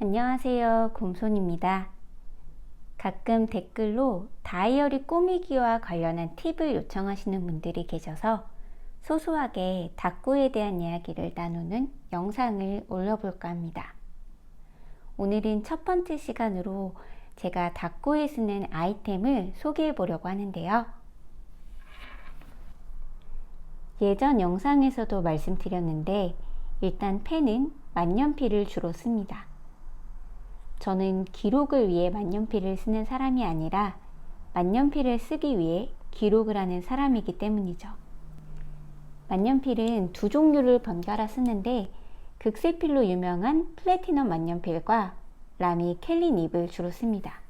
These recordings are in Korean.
안녕하세요. 곰손입니다. 가끔 댓글로 다이어리 꾸미기와 관련한 팁을 요청하시는 분들이 계셔서 소소하게 다꾸에 대한 이야기를 나누는 영상을 올려볼까 합니다. 오늘은 첫 번째 시간으로 제가 다꾸에 쓰는 아이템을 소개해 보려고 하는데요. 예전 영상에서도 말씀드렸는데 일단 펜은 만년필을 주로 씁니다. 저는 기록을 위해 만년필을 쓰는 사람이 아니라 만년필을 쓰기 위해 기록을 하는 사람이기 때문이죠. 만년필은 두 종류를 번갈아 쓰는데 극세필로 유명한 플래티넘 만년필과 라미 켈리 닙을 주로 씁니다.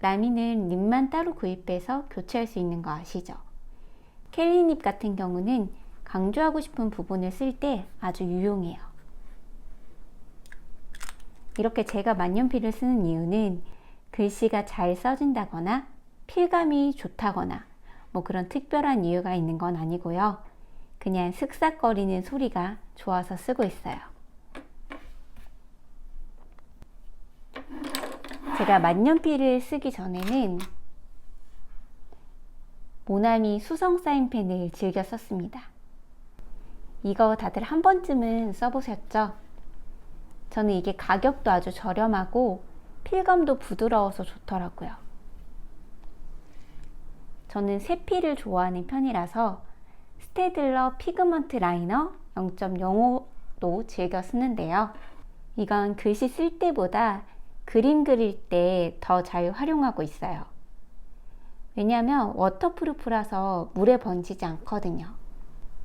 라미는 닙만 따로 구입해서 교체할 수 있는 거 아시죠? 켈리 닙 같은 경우는 강조하고 싶은 부분을 쓸 때 아주 유용해요. 이렇게 제가 만년필을 쓰는 이유는 글씨가 잘 써진다거나 필감이 좋다거나 뭐 그런 특별한 이유가 있는 건 아니고요. 그냥 슥싹거리는 소리가 좋아서 쓰고 있어요. 제가 만년필을 쓰기 전에는 모나미 수성 사인펜을 즐겨 썼습니다. 이거 다들 한 번쯤은 써보셨죠? 저는 이게 가격도 아주 저렴하고 필감도 부드러워서 좋더라고요. 저는 세필을 좋아하는 편이라서 스테들러 피그먼트 라이너 0.05도 즐겨 쓰는데요. 이건 글씨 쓸 때보다 그림 그릴 때 더 잘 활용하고 있어요. 왜냐하면 워터프루프라서 물에 번지지 않거든요.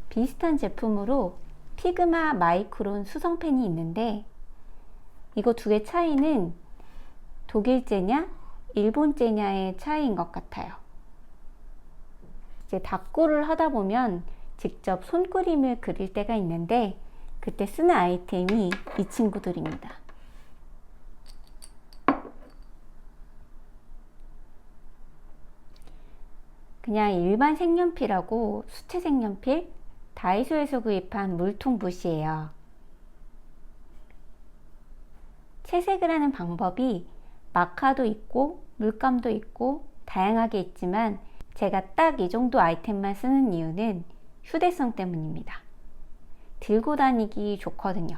비슷한 제품으로 피그마 마이크론 수성펜이 있는데 이거 두 개 차이는 독일제냐 일본제냐의 차이인 것 같아요. 이제 닦고를 하다 보면 직접 손그림을 그릴 때가 있는데 그때 쓰는 아이템이 이 친구들입니다. 그냥 일반 색연필하고 수채 색연필 다이소에서 구입한 물통 붓이에요. 채색을 하는 방법이 마카도 있고 물감도 있고 다양하게 있지만 제가 딱 이 정도 아이템만 쓰는 이유는 휴대성 때문입니다. 들고 다니기 좋거든요.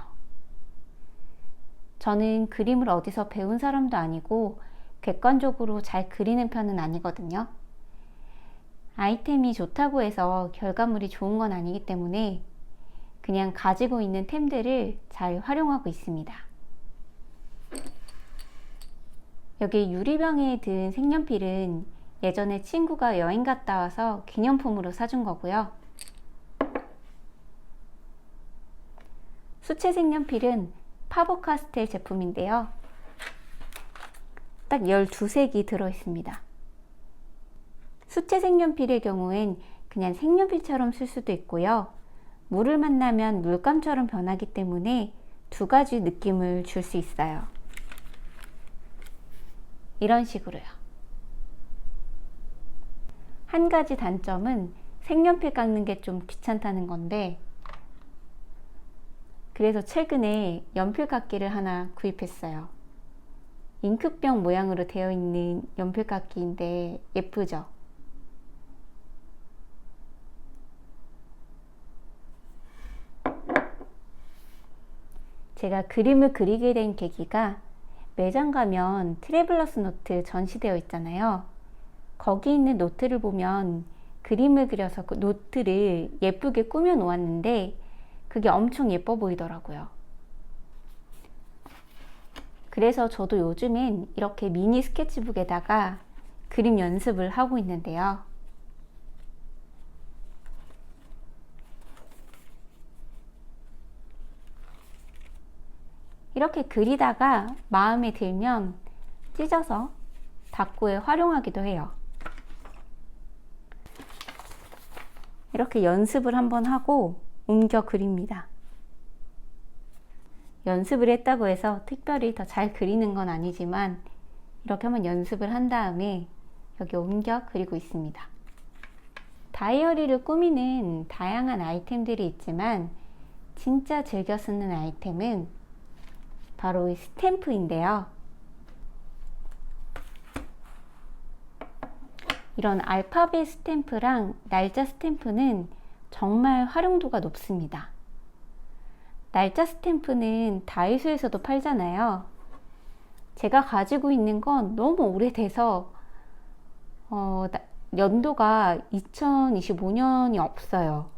저는 그림을 어디서 배운 사람도 아니고 객관적으로 잘 그리는 편은 아니거든요. 아이템이 좋다고 해서 결과물이 좋은 건 아니기 때문에 그냥 가지고 있는 템들을 잘 활용하고 있습니다. 여기 유리병에 든 색연필은 예전에 친구가 여행 갔다 와서 기념품으로 사준 거고요. 수채 색연필은 파버카스텔 제품인데요. 딱 12색이 들어 있습니다. 수채 색연필의 경우엔 그냥 색연필처럼 쓸 수도 있고요. 물을 만나면 물감처럼 변하기 때문에 두 가지 느낌을 줄 수 있어요. 이런 식으로요. 한 가지 단점은 색연필 깎는 게 좀 귀찮다는 건데 그래서 최근에 연필 깎기를 하나 구입했어요. 잉크병 모양으로 되어 있는 연필 깎기인데 예쁘죠? 제가 그림을 그리게 된 계기가 매장 가면 트래블러스 노트 전시되어 있잖아요. 거기 있는 노트를 보면 그림을 그려서 그 노트를 예쁘게 꾸며 놓았는데 그게 엄청 예뻐 보이더라고요. 그래서 저도 요즘엔 이렇게 미니 스케치북에다가 그림 연습을 하고 있는데요. 이렇게 그리다가 마음에 들면 찢어서 다꾸에 활용하기도 해요. 이렇게 연습을 한번 하고 옮겨 그립니다. 연습을 했다고 해서 특별히 더 잘 그리는 건 아니지만 이렇게 한번 연습을 한 다음에 여기 옮겨 그리고 있습니다. 다이어리를 꾸미는 다양한 아이템들이 있지만 진짜 즐겨 쓰는 아이템은 바로 이 스탬프인데요. 이런 알파벳 스탬프랑 날짜 스탬프는 정말 활용도가 높습니다. 날짜 스탬프는 다이소에서도 팔잖아요. 제가 가지고 있는 건 너무 오래돼서 어, 나- 연도가 2025년이 없어요.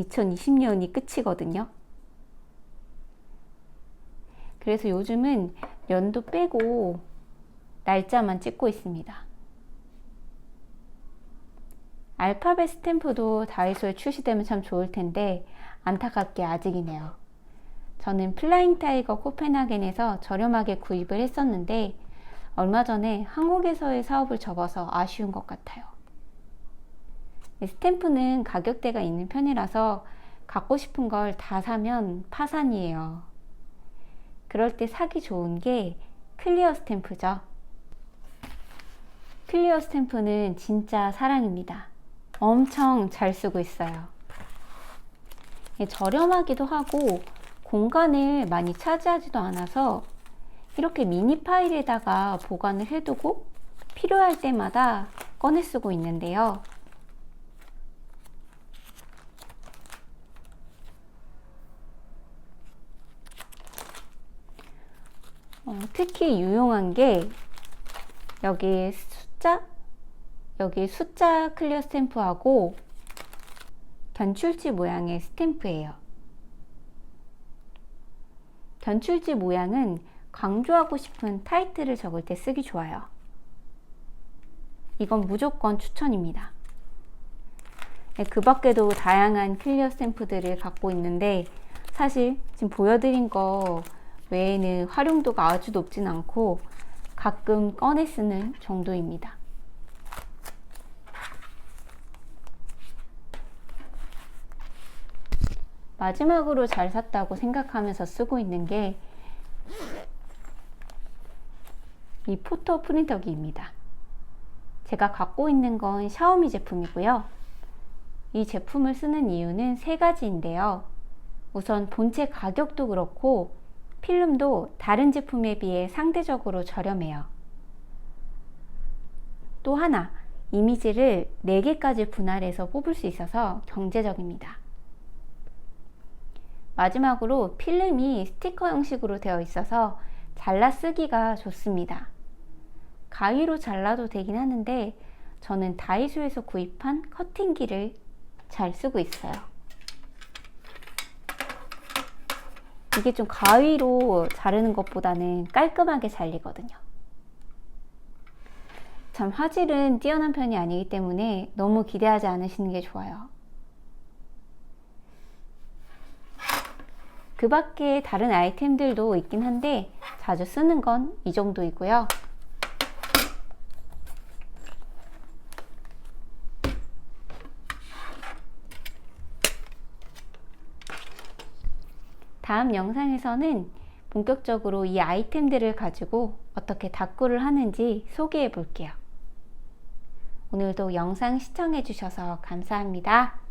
2020년이 끝이거든요. 그래서 요즘은 연도 빼고 날짜만 찍고 있습니다. 알파벳 스탬프도 다이소에 출시되면 참 좋을 텐데 안타깝게 아직이네요. 저는 플라잉 타이거 코펜하겐에서 저렴하게 구입을 했었는데 얼마 전에 한국에서의 사업을 접어서 아쉬운 것 같아요. 이 스탬프는 가격대가 있는 편이라서 갖고 싶은 걸 다 사면 파산이에요. 그럴 때 사기 좋은 게 클리어 스탬프죠. 클리어 스탬프는 진짜 사랑입니다. 엄청 잘 쓰고 있어요. 예, 저렴하기도 하고 공간을 많이 차지하지도 않아서 이렇게 미니 파일에다가 보관을 해두고 필요할 때마다 꺼내 쓰고 있는데요. 어, 특히 유용한 게 여기 숫자 여기 숫자 클리어 스탬프하고 견출지 모양의 스탬프예요. 견출지 모양은 강조하고 싶은 타이틀을 적을 때 쓰기 좋아요. 이건 무조건 추천입니다. 네, 그 밖에도 다양한 클리어 스탬프들을 갖고 있는데 사실 지금 보여드린 거 외에는 활용도가 아주 높진 않고 가끔 꺼내 쓰는 정도입니다. 마지막으로 잘 샀다고 생각하면서 쓰고 있는 게 이 포토 프린터기입니다. 제가 갖고 있는 건 샤오미 제품이고요. 이 제품을 쓰는 이유는 세 가지인데요. 우선 본체 가격도 그렇고 필름도 다른 제품에 비해 상대적으로 저렴해요. 또 하나, 이미지를 4개까지 분할해서 뽑을 수 있어서 경제적입니다. 마지막으로 필름이 스티커 형식으로 되어 있어서 잘라 쓰기가 좋습니다. 가위로 잘라도 되긴 하는데 저는 다이소에서 구입한 커팅기를 잘 쓰고 있어요. 이게 좀 가위로 자르는 것보다는 깔끔하게 잘리거든요. 참 화질은 뛰어난 편이 아니기 때문에 너무 기대하지 않으시는 게 좋아요. 그 밖에 다른 아이템들도 있긴 한데 자주 쓰는 건 이 정도이고요. 다음 영상에서는 본격적으로 이 아이템들을 가지고 어떻게 다꾸를 하는지 소개해 볼게요. 오늘도 영상 시청해 주셔서 감사합니다.